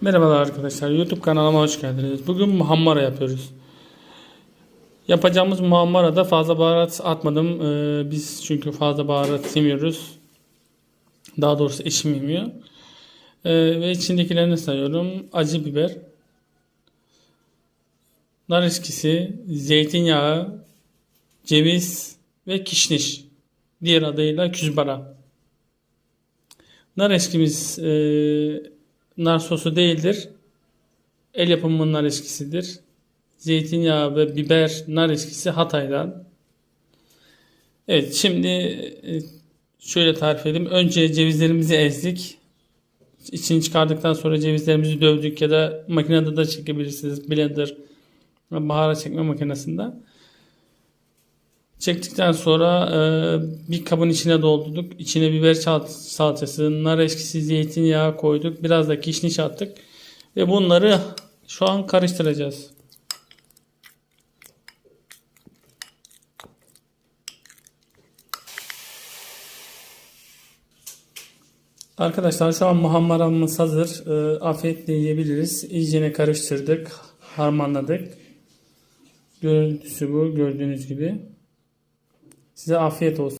Merhabalar arkadaşlar. YouTube kanalıma hoş geldiniz. Bugün muhammara yapıyoruz. Yapacağımız muhammarada fazla baharat atmadım. Ee, biz çünkü fazla baharat yemiyoruz. Daha doğrusu eşim yemiyor. Ee, ve içindekilerini sayıyorum. Acı biber, nar eskisi, zeytinyağı, ceviz ve kişniş. Diğer adıyla küzbara. Nar eskimiz e, nar sosu değildir. El yapımı nar eskisidir. Zeytinyağı ve biber nar eskisi Hatay'dan. Evet şimdi e, şöyle tarif edeyim. Önce cevizlerimizi ezdik. İçini çıkardıktan sonra cevizlerimizi dövdük ya da makinede de çekebilirsiniz. Blender baharat çekme makinesinde. Çektikten sonra e, bir kabın içine doldurduk. İçine biber salçası, nar eskisi, zeytinyağı koyduk. Biraz da kişniş attık. Ve bunları şu an karıştıracağız. Arkadaşlar şu an muhammaramız hazır. E, afiyetle yiyebiliriz. İyicene karıştırdık. Harmanladık. Görüntüsü bu gördüğünüz gibi. Size afiyet olsun.